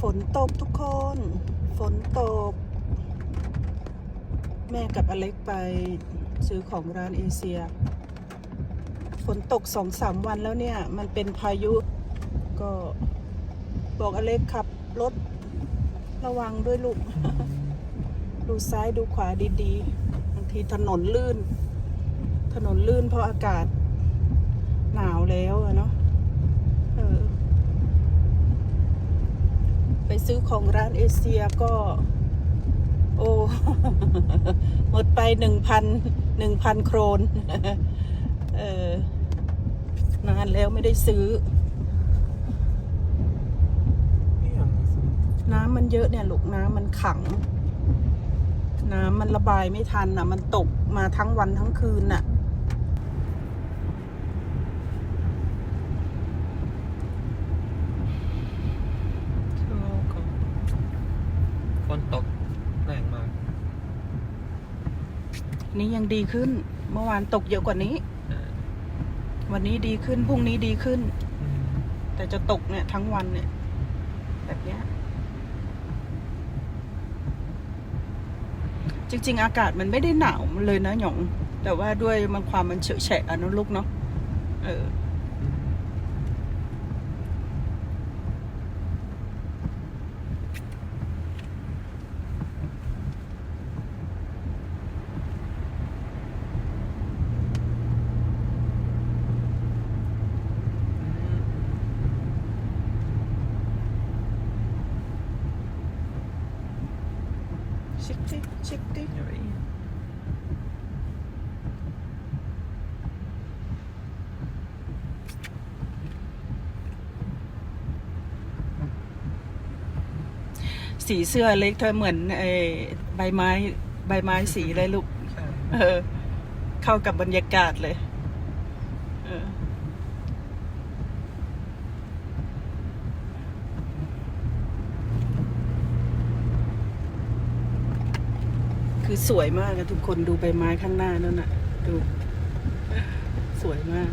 ฝนตกทุกคน ฝนตก แม่กับอเล็กไปซื้อของร้านเอเชีย ฝนตกสองสามวันแล้วเนี่ย มันเป็นพายุ ก็บอกอเล็กขับรถระวังด้วยลูก ดูซ้ายดูขวาดีๆ บางทีถนนลื่น ถนนลื่นเพราะอากาศหนาวแล้วอะเนาะเออ ไปซื้อของร้านเอเชียก็ โอ้ หมดไปหนึ่งพันหนึ่งพันโครน เออนานแล้วไม่ได้ซื้อนี่อย่างนี้สิน้ำมันเยอะเนี่ยลูกน้ำมันขัง น้ำมันระบายไม่ทันอะ มันตกมาทั้งวันทั้งคืนน่ะ ฝนตกแรงมาก นี่ยังดีขึ้น เมื่อวานตกเยอะกว่านี้เออวันนี้ดีขึ้นพรุ่งนี้ดีขึ้นอืมแต่จะตกเนี่ยทั้งวันเนี่ย แบบเนี้ยจริง ๆ อากาศมันไม่ได้หนาวเลยนะหยอง แต่ว่าด้วยมันความมันเฉอะแฉะอะเนอะลูกเนาะเออ ชิคดิชิคดิ Jag vet. สีเสื้อเล็กเธอเหมือนไอ้ใบไม้ ใบไม้สีเลยลูกใช่เออ เข้ากับบรรยากาศเลย เออ คือ สวยมากอะทุกคนดูใบไม้ข้างหน้านั่นน่ะ ดู สวยมาก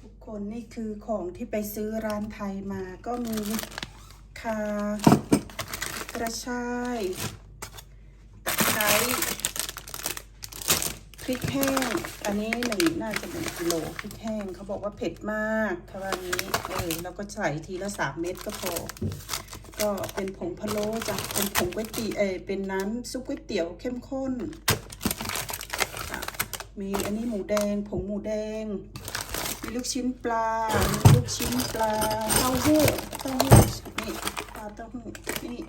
ทุกคนนี่คือของที่ไปซื้อร้านไทยมาก็มีคากระชายตะไคร้พริกแห้ง อันนี้หนึ่งน่าจะหนึ่งกิโลพริกแห้งเขาบอกว่าเผ็ดมากเขาว่านี้เออแล้วก็ใส่ทีละสามเม็ดก็พอ ก็เป็นผงพะโล้จ้ะเป็นผงก๋วยเตี๋ยวเอเป็นน้ำซุปก๋วยเตี๋ยวเข้มข้น มีอันนี้หมูแดง ผงหมูแดง มีลูกชิ้นปลา มีลูกชิ้นปลาเต้าหู้เต้าหู้นี่ปลาเต้าหู้นี่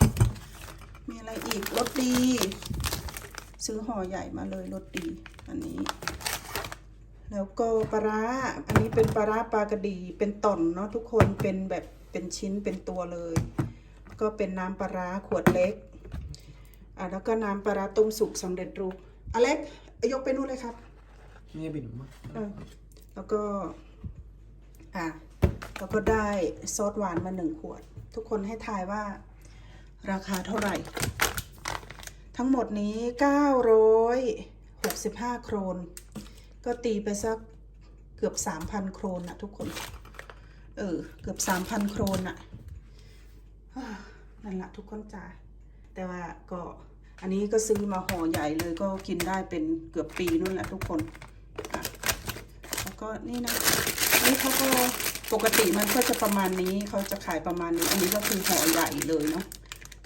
มีอะไรอีกรสดี ซื้อห่อใหญ่มาเลยรสดี อันนี้ แล้วก็ปลาร้าอันนี้เป็นปลาร้าปลากระดีเป็นต่อนเนาะทุกคนเป็นแบบเป็นชิ้นเป็นตัวเลย ก็เป็นน้ำปลาร้าขวดเล็กอะแล้วก็น้ำปลาร้าต้มสุกสำเร็จรูปอเล็กเอายกไปนู่นเลยครับ นี่บินมากเออแล้วก็ อะแล้วก็ได้ซอสหวานมาหนึ่งขวด ทุกคนให้ทายว่า ราคาเท่าไหร่ ทั้งหมดนี้เก้าร้อยหกสิบห้าโครน ก็ตีไปสักเกือบสามพันโครนนะทุกคน เออ เกือบสามพันโครนอะอ่า นั่นแหละทุกคนจ่าแต่ว่าก็อันนี้ก็ซื้อมาห่อใหญ่เลยก็กินได้เป็นเกือบปีนู่นแหละทุกคนอะแล้วก็นี่นะนี่เขาก็ปกติมันก็จะประมาณนี้เขาจะขายประมาณนี้ อันนี้ก็คือห่อใหญ่เลยเนาะ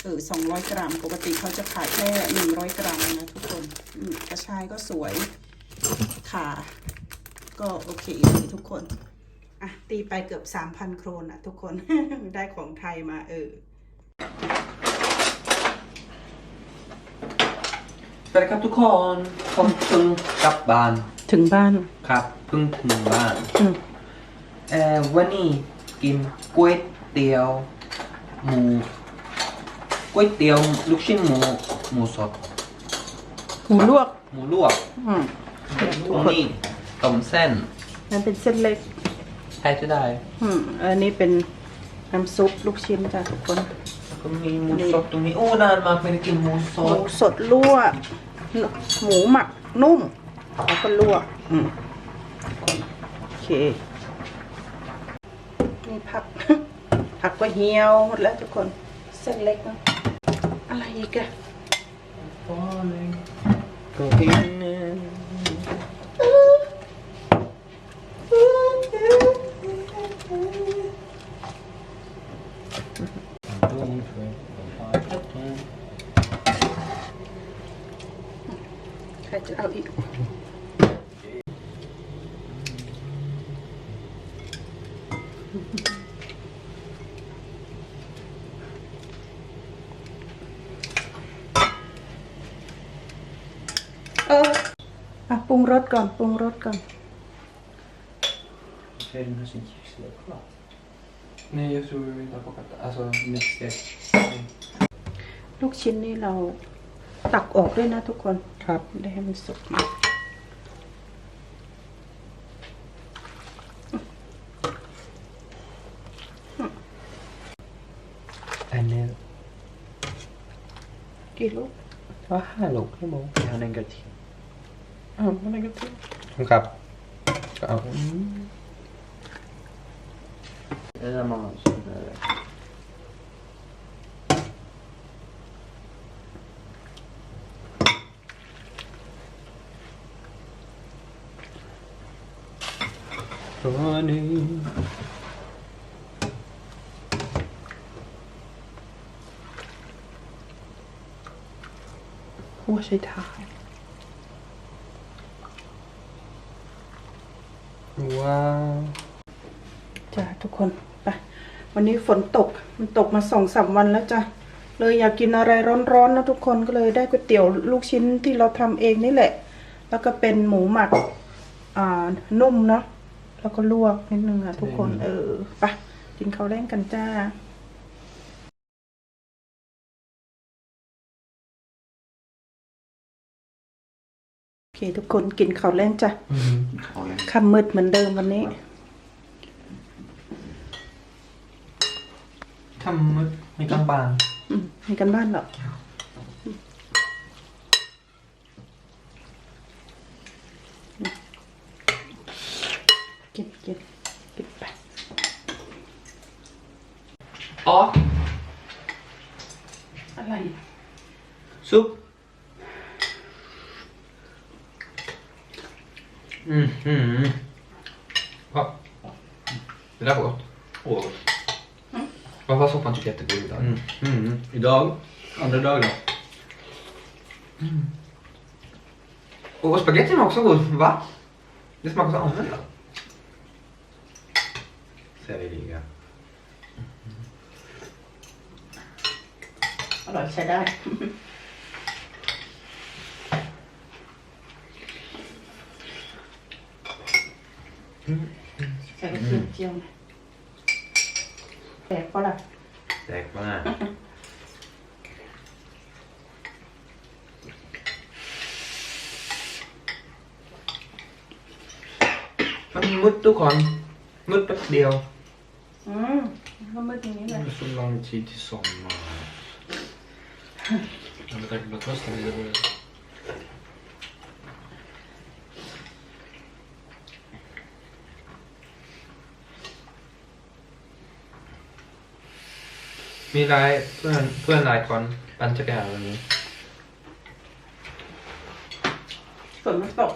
เออสองร้อยกรัม ปกติเขาจะขายแค่หนึ่งร้อยกรัมนะทุกคนกระชายก็สวยขาก็โอเคเลยทุกคน อะตีไปเกือบสามพันโครนอะทุกคนได้ของไทยมาเออ สวัสดีครับทุกคนผมเพิ่งกลับบ้านถึงบ้านครับเพิ่งถึงบ้านอืมเอ่อวันนี้กินก๋วยเตี๋ยวหมูก๋วยเตี๋ยวลูกชิ้นหมูหมูสดหมูลวกหมูลวกอืมตรงนี้ต้มเส้นนั่นเป็นเส้นเล็ก ใครจะได้อืมอันนี้เป็นน้ำซุปลูกชิ้นจ้ะทุกคน แล้วก็มีหมูสดตรงนี้โอ้นานมากไม่ได้กินหมูสหมูดสดลวกหมูหมักนุ่ม แล้วก็ลวกอืมโอเค นี่ผัก ผักก็เหี่ยวหมดแล้วทุกคน เส้นเล็กนะอะไรอีกอะ Falling. Going in. Don't ใครจะเอาอีกเอออะปรุงรสก่อนปรุงรสก่อน Färdig med sin kyckling klar. Nej, jag tror vi inte har plockat det. Alltså, next step. ลูกชิ้นนี่เรา ตักออกด้วยนะทุกคนครับได้ให้มันสุกนะ En nu. กี่ลูก Vad härligt. Det var. Jag har en gött till. อ๋ออะไรก็พี่ครับก็เอาเออมาสุดเลยตัวนี้หัวใช้ เท้าว้าวจ้าทุกคนไปวันนี้ฝนตกมันตกมาสองสามวันแล้วจ้ะเลยอยากกินอะไรร้อนๆนะทุกคนก็เลยได้ก๋วยเตี๋ยวลูกชิ้นที่เราทำเองนี่แหละ แล้วก็เป็นหมูหมักอ่านุ่มเนาะ แล้วก็ลวกนิดนึงอะทุกคนเออไปกินข้าวแรงกันจ้าโอเคทุกคนกินข้าวแรงจ้ะค่ำมืดเหมือนเดิมวันนี้ทำมืดไม่ต้องบางอืมมีกันบ้านเหรอกินกินกินไป อ๋อ อะไร ซุปอืม อืม Ja. Det där var gott. Åh, vad gott. Varför soppan tycker jag jättegod idag? อืมอืม Idag? Andra dag då? Och spagettin var också god, va? Det smakar så annorlunda. Säkerligen. อร่อยใช้ได้ ใส่กระเทียมเจียวหน่อยแตกปะล่ะ Säk på den här. มันมุดทุกคนมุดแป๊บเดียว อืมก็มืดอย่างนี้เลย Det är så lång tid till sommar. Jag med tanke på att hösten är det ။มีหลายเพื่อนเพื่อนหลายคนปั่นจักรยานวันนี้ ฝนมันตก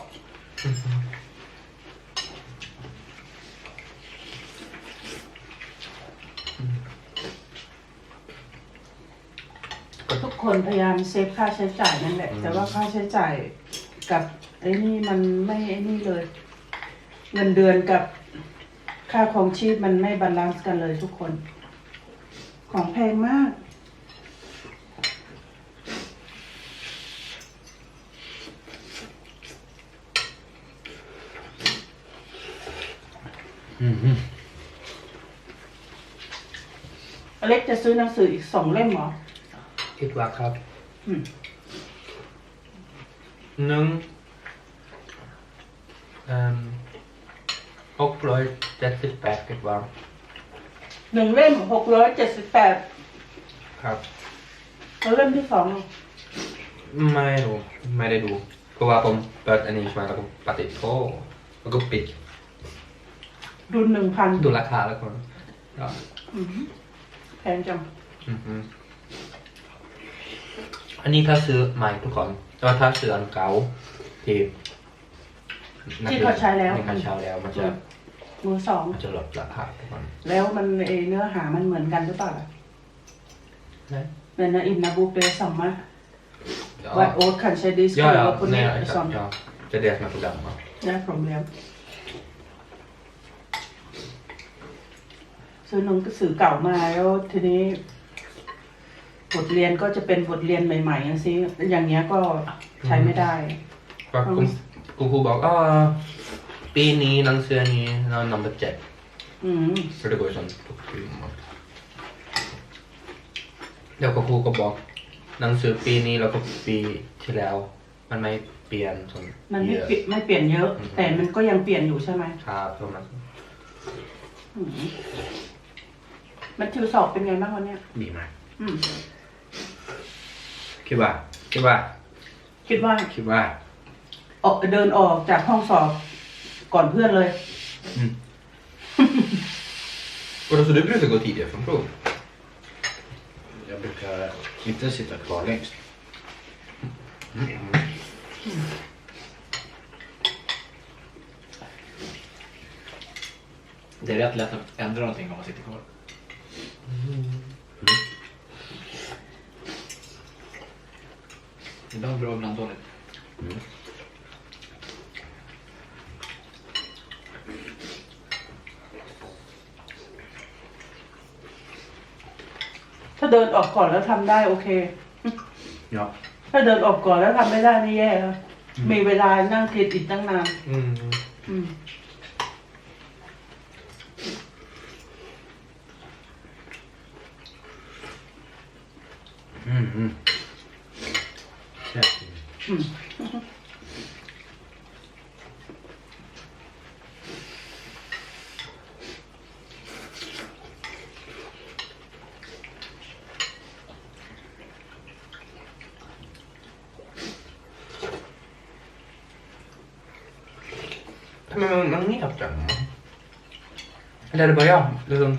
ทุกคนพยายามเซฟค่าใช้จ่ายนั่นแหละ แต่ว่าค่าใช้จ่ายกับไอ้นี่มันไม่ไอ้นี่เลย เงินเดือนกับค่าของชีพมันไม่บาลานซ์กันเลยทุกคน ของแพงมากอเล็กจะซื้อหนังสืออีกสองเล่มเหรอ คิดว่าครับอืมหนึ่งเอ่อหกร้อยเจ็ดสิบแปดคิดว่าหนึ่งเล่มหกร้อยเจ็ดสิบแปดครับแล้วเล่มที่สองไม่รู้ไม่ได้ดูเพราะว่าผมเปิดอันนี้มาแล้วก็ปฏิโทแล้วก็ปิดดุลหนึ่งพันดูราคาแล้วก่อนก็แพงจัง อือฮึ อันนี้ถ้าซื้อใหม่ทุกคนแต่ว่าถ้าซื้ออันเก่าที่ที่เขาใช้แล้ว ที่เขาใช้แล้วมันจะมือสอง มันจะลดราคาทุกคนแล้วมันเอเนื้อหามันเหมือนกันหรือเปล่าล่ะนะ Men inne borde samma. Ja. Vad åt kanske de Ja, skulle ja, vara på nej, ner exakt, som. ja. Det är det som är problemet. Det är problem. ซื้อหนังสือเก่ามาแล้วทีนี้ บทเรียนก็จะเป็นบทเรียนใหม่ๆอย่างซิอย่างเงี้ยก็ใช้ไม่ได้ För att Mm. คุณครูบอกอ่าปีนี้หนังสือนี้เรานำไปแจกอืม för det går ju sånt på film. แล้วก็ครูก็บอก หนังสือปีนี้แล้วก็ปีที่แล้ว มันไม่เปลี่ยนจนมันไม่เยอะ เปลี่ยนไม่เปลี่ยนเยอะ อืม แต่มันก็ยังเปลี่ยนอยู่ใช่ไหมครับประมาณอืมมันทิวสอบเป็นไงบ้างวันเนี้ยดีมากอืม คิดว่า คิดว่า คิดว่าคิดว่า ออกเดินออกจากห้องสอบก่อนเพื่อนเลย Och då, så du brukar gå tidigare från prov? Jag brukar inte sitta kvar längst. Det är rätt lätt att ändra någonting om man sitter kvar. Ibland bra, ibland dåligt. ถ้าเดินออกก่อนแล้วทำได้โอเค Ja. ถ้าเดินออกก่อนแล้วทำไม่ได้นี่แย่แล้วมีเวลานั่งคิดอีกตั้งนาน Mm. อืม อืมอืมแซ่บจริง อืม Men man, man vet den. Eller är det bara jag? Liksom,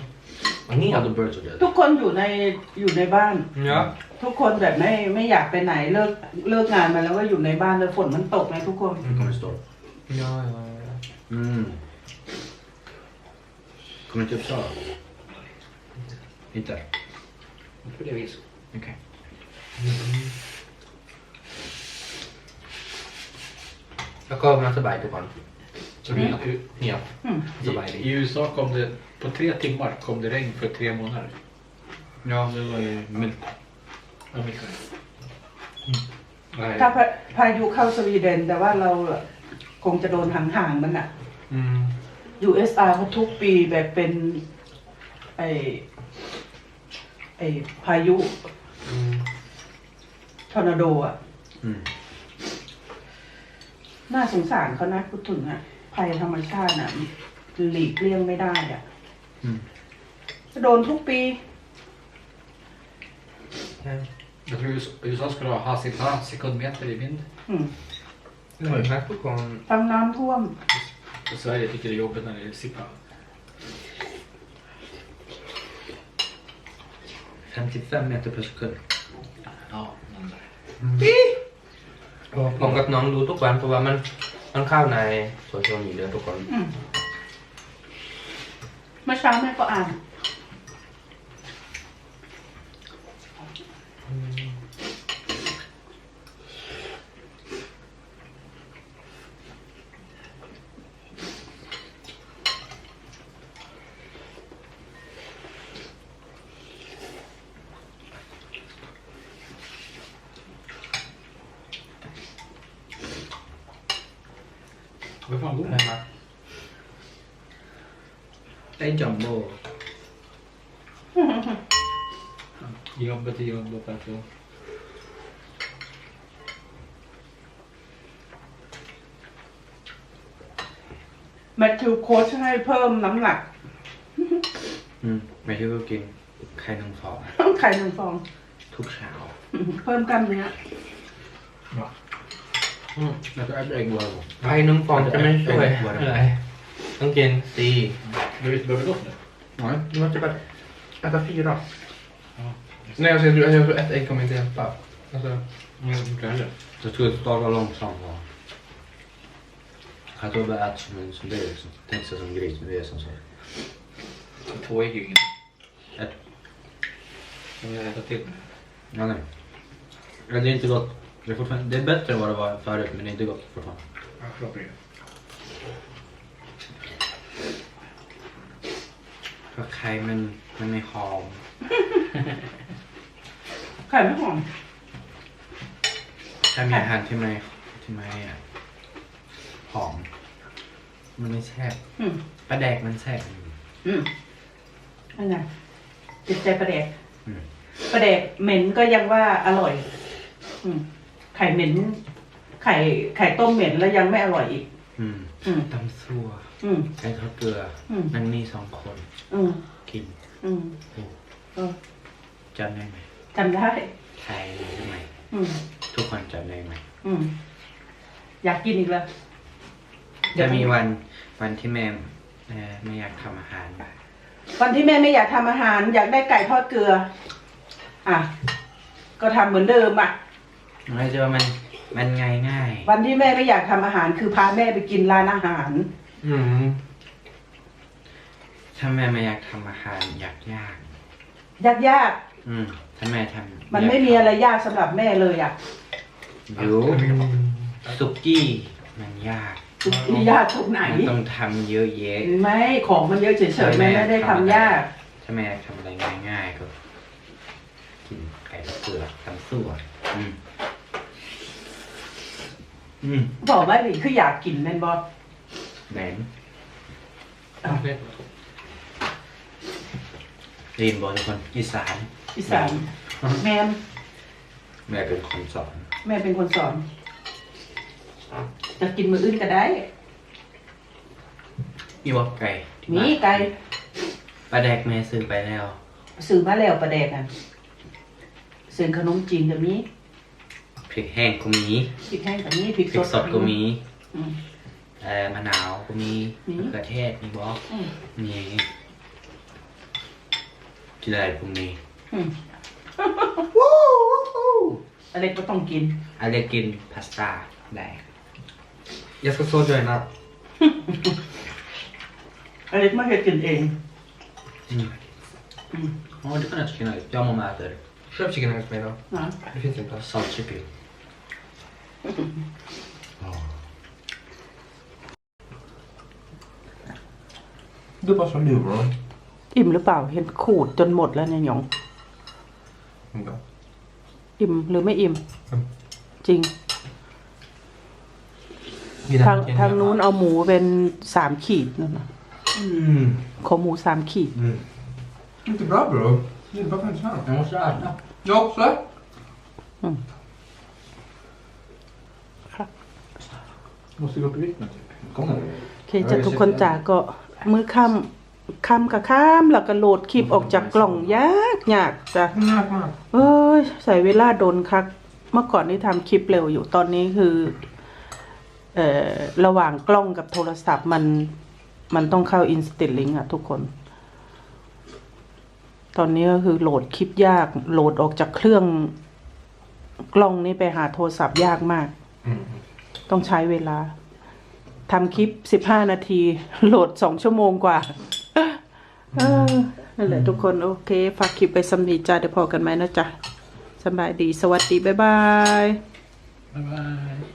man Ja, vet. då börjar det så där. ทุกคนอยู่ในอยู่ในบ้าน Ja. ทุกคนแบบไม่ไม่อยากไปไหนเลิกเลิกงานมาแล้วก็อยู่ในบ้านเลยฝนมันตกไงทุกคน Det kommer stå. Ja, ja, ja. Mm. Kommer till Uppsala? Inte? På det viset. Okej. Jag kommer med Sabai till barn. Så vi, Ja. Mm. i, Sabai. I USA kom det, på tre timmar kom det regn för tre månader. Ja, det var ju milt. Ja, mycket. ถ้าพาพายุเข้าสวีเดน แต่ว่าเราคงจะโดนห่างๆมันอะ Mm. USR เขาทุกปีแบบเป็น ไอไอพายุ Mm. ทอร์นาโดอะ Mm. น่าสงสารเขานะพูดถึงอะ ภัยธรรมชาติอะหลีกเลี่ยงไม่ได้อะ Mm. โดนทุกปี Ja. Jag tror USA- USA skulle ha hastighet sekundmeter i vind. อืม Det var ju här på gång. ทั้งน้ำท่วม Och Sverige tycker det är jobbigt när det sipprar. 55 meter per sekund. Ja, men ผมกับน้องดูทุกวันเพราะว่ามัน มันเข้าในโซเชียลมีเดียทุกคน อืมเมื่อเช้าแม่ก็อ่าน vad fan går ใช่ det? ไหม Det är jumbo. Jobbet är jobbet. Alltså. แมทธิวโค้ชให้เพิ่มน้ำหนัก อืมไม่ใช่ก็กินไข่นางฟอง ไข่หนึ่งฟอง ทุกเช้า เพิ่มกล้ามเนื้อ อืม แล้วก็แอปเองวัว ไข่นึ่งฟองจะไม่ช่วยอะไรต้องกินซี Du vet, behöver du gott nu? Nej. Du måste bara äta fyra. Nej, alltså, jag, tror, jag tror ett ägg kommer inte hjälpa. Alltså, Mm, kanske. Jag tror det startar långsamt. va. Jag tror bara äta som, en- som det är liksom. Tänk sig som gris, men det är som så. två ägg är ju inget. Ett. Om jag äter till. Ja, nej. Ja, det är inte gott. Det är, fortfarande, det är bättre än vad det var förut, men det är inte gott fortfarande. Ja, förlåt mig. เพราะไข่มันมันไม่หอมไข่ไม่หอม ถ้ามีอาหารที่ไม่ที่ไม่อะหอม มันไม่แซ่บอืม ปลาแดกมันแซ่บอืมอันไงติดใจประเดกอืม ประเดกเหม็นก็ยังว่าอร่อย อืม ไข่เหม็น ไข่ไข่ต้มเหม็นแล้วยังไม่อร่อยอีก อืมอืม ตำซั่วอืมไก่ทอดเกลืออมมันมีสองคนอืมกินอืมโอ้เออจำได้ไหมจำได้ ไทยรู้ไหมอืม ทุกคนจำได้ไหมอืม อยากกินอีกแล้วจะมีวันวันที่แม่เอ่อไม่อยากทำอาหารวันที่แม่ไม่อยากทำอาหาร อยากได้ไก่ทอดเกลือ อะ ก็ทำเหมือนเดิมอะ ไม่ใช่ว่ามันมันง่ายง่ายๆวันที่แม่ไม่อยากทำอาหารคือพาแม่ไปกินร้านอาหาร Mm. ถ้าแม่ไม่อยากทำอาหารอยากยากยากยากอืมถ้าแม่ทำๆมันไม่มีอะไรยากสำหรับแม่เลยอะอยู่สุกี้มันยากมียากตรงไหน มันต้องทำเยอะแยะ ไม่ของมันเยอะเฉยๆแม่ไม่ได้ทำยาก ถ้าแม่อยากทำอะไรง่ายๆก็กินไก่เกลือทำซั่วอืม อืมบอกว่านี่คืออยากกินแม่นบอแหนม Okay. เรียนบอกทุกคนอีสานอีสานแม่แม่เป็นคนสอนแม่เป็นคนสอน จะกินมืออื่นก็ได้มีบอกไก่ที่มีบ้านไก่ปลาแดกแม่ซื้อไปแล้วซื้อมาแล้วประแดกอะซื้อขนมจีนก็มี พริกแห้งก็มีพริกแห้งก็มีพริกพริกสดก็มีอืม เอ่อมะนาวก็มีมี มะเขือเทศมีบอกอืมมีกินอะไรพวกนี้อืมอะไรก็ต้องกิน อะไรกินพาสต้าได้ Jag ska såga en app. อะไรไม่เคยกินเอง อืมอืม Ja, du kan också kunna. Jag och mamma äter Köp chicken nuggets med idag. นะ Det finns inte. Salt chicken. Du bara som lurar. อิ่มหรือเปล่า เห็นขูดจนหมดแล้วเนี่ยหยอง Ja. อิ่มหรือไม่อิ่มอืมจริงทางทางนู้นเอาหมูเป็นสามขีดนั่นนะ Mm. ขอหมูสามขีด Mm. Inte bra bro. Det är bara fem spänn. Jag måste äta. Jag också. Mm. Måste gå upp i vikt nu typ. Kom nu. โอเคจะทุกคนจ๋าก็มือค่ำค่ำกับค่ำแล้วก็โหลดคลิปออกจากกล่องยากยากจ้ะ Nej, fan. เอ้ยใส่เวลาโดนคัก เมื่อก่อนนี่ทำคลิปเร็วอยู่ตอนนี้คือ เอ่อ ระหว่างกล้องกับโทรศัพท์มัน มันต้องเข้า Instant Link อะทุกคน ตอนนี้ก็คือโหลดคลิปยาก โหลดออกจากเครื่อง กล้องนี่ไปหาโทรศัพท์ยากมาก Mm. ต้องใช้เวลาทำคลิปสิบห้านาที โหลดสองชั่วโมงกว่าเออนั่นแหละทุกคนโอเค ฝากคลิปไปสำนีจ้าเดี๋ยวพอกันไหมนะจ๊ะสบายดีสวัสดี บ๊ายบาย บ๊ายบาย